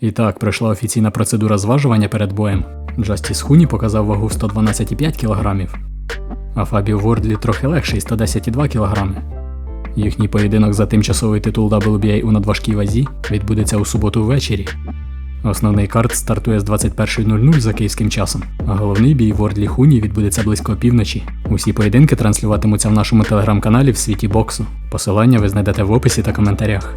І так, пройшла офіційна процедура зважування перед боєм. Джастіс Хуні показав вагу 112,5 кг, а Фабіо Вордлі трохи легший 110,2 кг. Їхній поєдинок за тимчасовий титул WBA у надважкій вазі відбудеться у суботу ввечері. Основний карт стартує з 21.00 за київським часом, а головний бій Вордлі Хуні відбудеться близько півночі. Усі поєдинки транслюватимуться в нашому телеграм-каналі в світі боксу. Посилання ви знайдете в описі та коментарях.